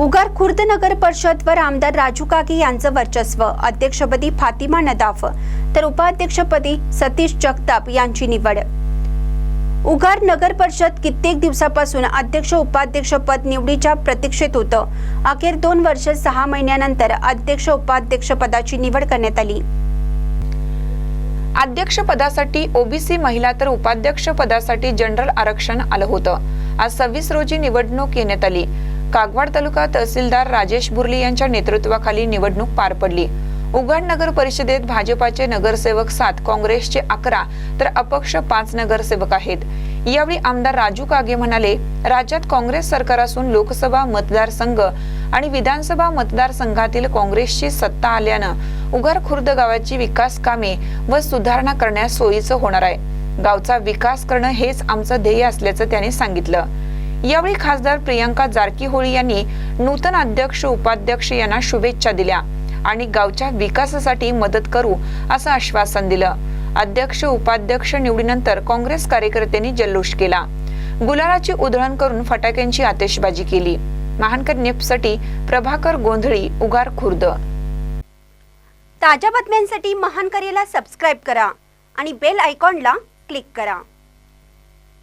उगार खुर्द नगर परिषदवर आमदार राजू काकी यांचं वर्चस्व अध्यक्षपदी फातिमा नदाफ तर उपाध्यक्षपदी सतीश जगताप यांची निवड. उगार नगर परिषद कित्येक दिवसापासून अध्यक्ष उपाध्यक्ष पद निवडीच्या प्रतीक्षेत होतं. अखेर दोन वर्ष सहा महिन्यानंतर अध्यक्ष उपाध्यक्ष पदाची निवड करण्यात आली. अध्यक्षपदासाठी ओबीसी महिला तर उपाध्यक्ष पदासाठी जनरल आरक्षण आलं होतं. आज सव्वीस रोजी निवडणूक घेण्यात आली. कागवाड तालुका तहसीलदार राजेश बुर्ली यांच्या नेतृत्वाखाली निवडणूक पार पडली. उघड नगर परिषदेत भाजपाचे नगरसेवक सात काँग्रेसचे अकरा तर अपक्ष पाच नगरसेवक आहेत. यावेळी आमदार राजू कागे म्हणाले राज्यात काँग्रेस सरकार असून लोकसभा मतदारसंघ आणि विधानसभा मतदारसंघातील काँग्रेसची सत्ता आल्यानं उघड खुर्द गावाची विकास कामे व सुधारणा करण्यास सोयीचं होणार आहे. गावचा विकास करणं हेच आमचं ध्येय असल्याचं त्यांनी सांगितलं. यावेळी खासदार प्रियंका जारकीहोळी यांनी नूतन अध्यक्ष उपाध्यक्ष यांना शुभेच्छा दिल्या आणि गावच्या विकासासाठी मदत करू असं आश्वासन दिलं. अध्यक्ष उपाध्यक्ष निवडीनंतर काँग्रेस कार्यकर्त्यांनी जल्लोष केला. गुलालाची उधळण करून फटाक्यांची आतिषबाजी केली. महानकर नेपसाठी प्रभाकर गोंधळी उगार खुर्द. ताज्या बातम्यांसाठी महानकरेला सबस्क्राईब करा आणि बेल आयकॉनला क्लिक करा.